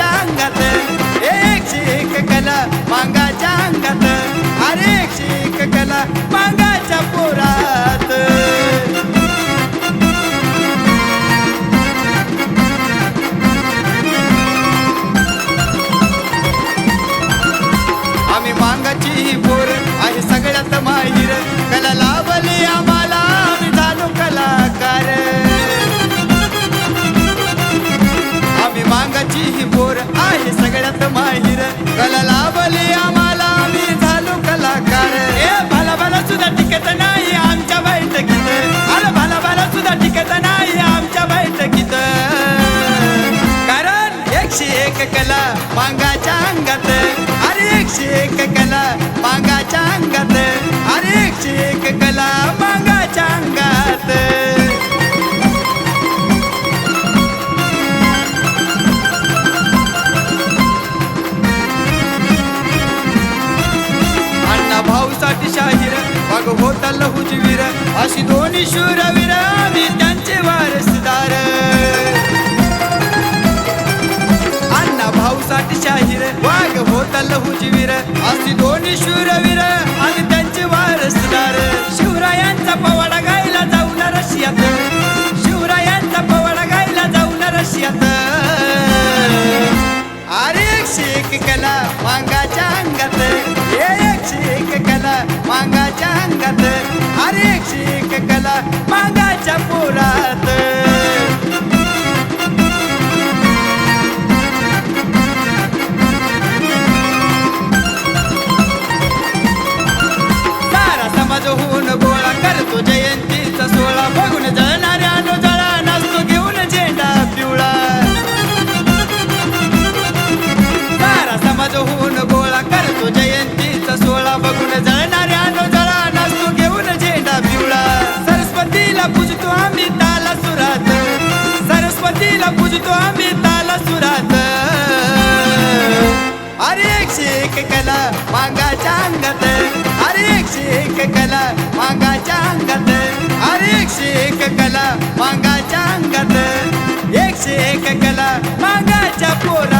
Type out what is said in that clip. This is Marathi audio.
मांगाच्या अंगात एकशे एक कला मांगाच्या अंगात अरे शीख एक कला मांगाच्या पोरात. आम्ही मांगाची पोर आहे सगळ्यात माहीर. कला लाभ सगळ्यात कला लाभली आम्हाला आम्ही झालो कलाकार. ए भला भला सुद्धा टिकत नाही आमच्या बैठकीत. अरे भला भला सुद्धा टिकत नाही आमच्या बैठकीत. कारण एकशे एक कला मांगाच्या अंगात. अरे एकशे एक कला मांगाच्या अंगात. मग अशी दोन्ही शूरवीर मी त्यांचे वारसदार. अण्णा भाऊसाठी शाहीर वाघ होता लहुजी अशी दोन्ही शूरवीर आणि त्यांचे वारसदार. शिवरायांचा पवार मांगाच्या पोरात सारा समाज होऊन सरस्वतीला पूजतो आम्ही ताला सुरात अरे एकशे एक कला मांगाच्या अंगात. अरे एकशे एक कला मांगाच्या अंगात. अरे एकशे एक कला मांगाच्या अंगात. एकशे एक कला मांगाच्या पोरा